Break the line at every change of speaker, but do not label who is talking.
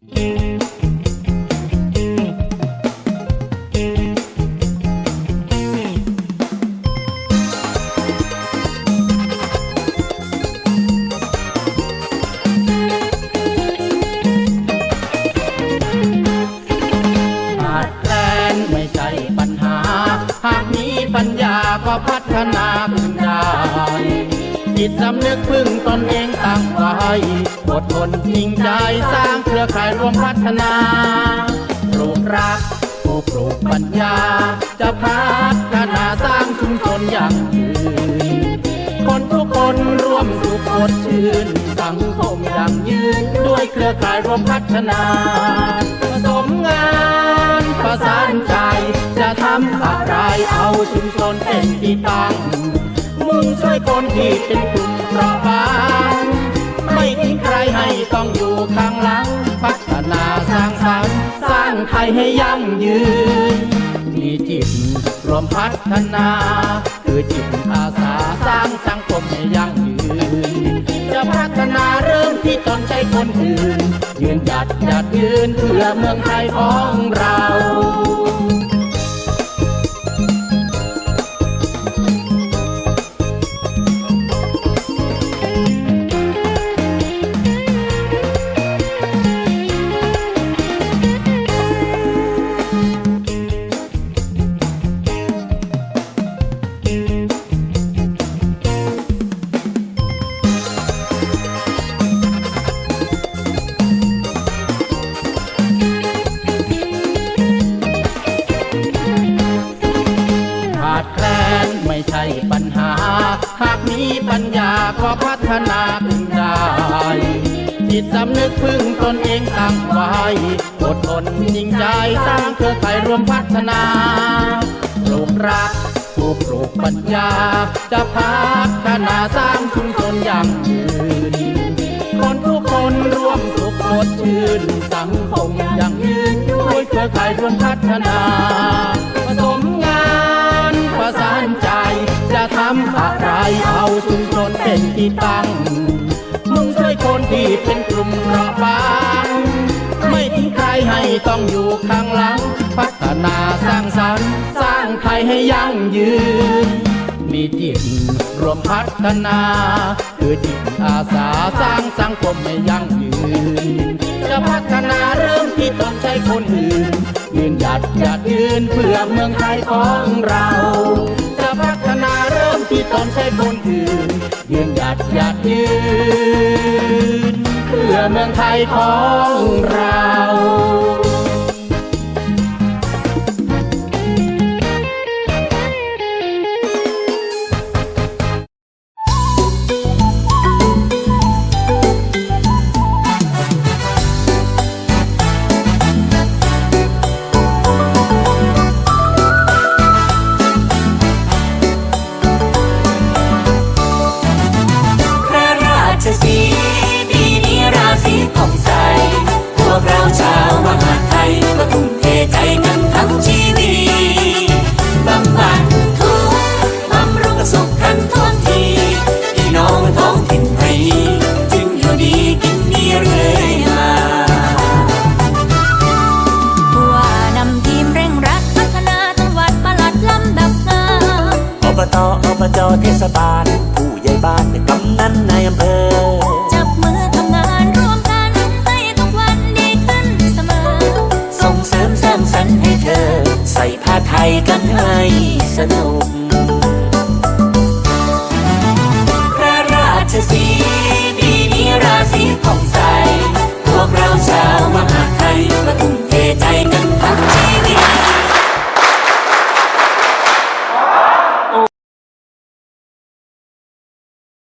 ขาดแคลนไม่ใช่ปัญหา หากมีปัญญาก็พัฒนาขึ้นได้ จิตสำนึกพึ่งตนเองตั้งไว้อดทนจริงใจสร้างเครือข่ายรวมพัฒนาปลูกรักผู้ปลูกปัญญา จะพัฒนาสร้างชุมชนอย่างยืนคนทุกคนร่วมสุขสดชื่น สังคมยั่งยืน ด้วยเครือข่ายรวมพัฒนาผสมงานประสานใจ จะทำอะไรเอาชุมชนเป็นที่ตั้ง คนที่เป็นกลุ่มเปราะบางไม่ทิ้งใครให้ต้องอยู่ข้างหลัง พัฒนาสร้างสรรค์สร้างไทยให้ยั่งยืน มีจิตรวมพัฒนา คือจิตอาสาสร้างสังคมให้ยั่งยืน จะพัฒนาเริ่มที่ตนใช้คนอื่น ยืนหยัดหยัดยืนเพื่อเมืองไทยของเรา พัฒนาขึ้นได้จิตสำนึกพึ่งตนเองตั้งไว้อดทนจริงใจสร้างเครือข่ายรวมพัฒนาปลูกรักผู้ปลูกปัญญา จะพัฒนาสร้างชุมชนอย่างยืนคนทุกคนร่วมสุขสดชื่นสังคมอย่างยืนด้วยเครือข่ายรวมพัฒนา นเป็นที่ตั้ง มุ่งช่วยคนที่เป็นกลุ่มเปราะบาง ไม่ทิ้งใครให้ต้องอยู่ข้างหลัง พัฒนาสร้างสรรค์ สร้างไทยให้ยั่งยืน มีจิตรวมพัฒนาคือจิตอาสาสร้างสังคมให้ยั่งยืน จะพัฒนาเริ่มที่ต้องใช้คนอื่น ยืนหยัดหยัดยืนเพื่อเมืองไทยของเรา ที่ต้องใช้คนอื่น ยืนหยัดหยัดยืน เพื่อเมืองไทยของเรา
บจเทศบาล ผู้ใหญ่บ้านกำนันในอำเภอ
จับมือทำงานร่วมกันให้ทุกวันดีขึ้นเสมอ
ส่งเสริมสร้างสรรค์ให้เธอ ใส่ผ้าไทยกันให้สนุก